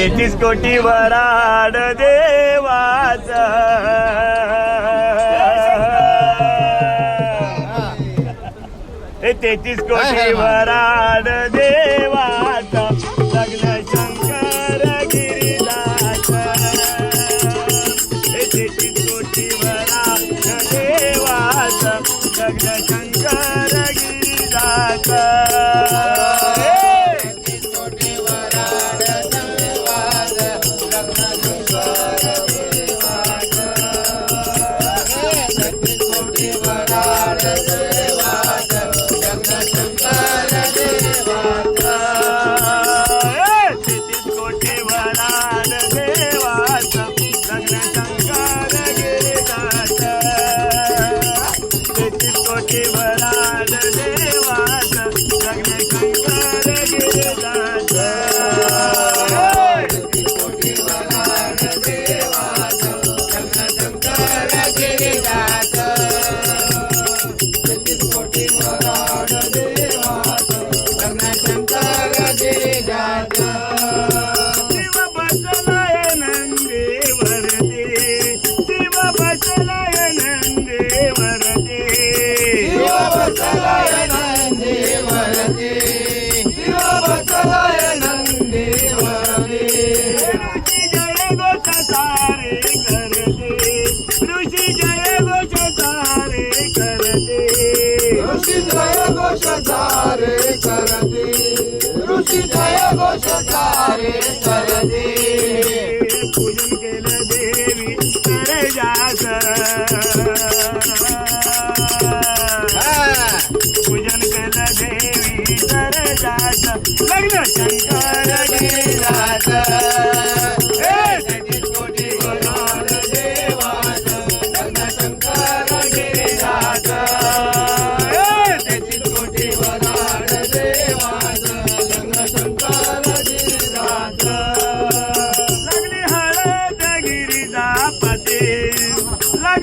तेहतीस कोटी वराड देवाचा. हे तेहतीस कोटी वराड देवाचा. लग्न शंकर गिरिजाचा हे तेहतीस कोटी वराड देवाचा. लग्न शंकर கோட்டி மகாணதேவ जय घोष करते पूजन केलं देवी तर जास पूजन केलं देवी तर जास लग्न शंकर गिरिजाच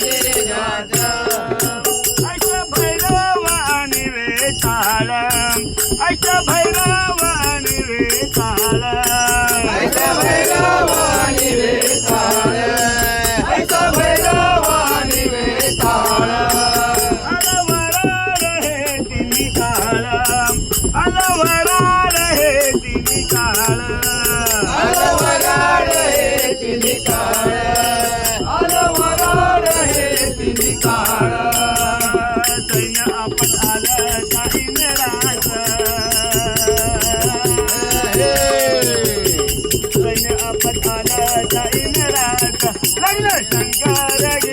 गिरिजाचा अष्ट भैरव आणि वेताळ अष्ट तिन्ही काळ अलवराड हे तिन्ही काळ. सैन्य आपण आलं काही सैन्य आपण आलं काही लागलं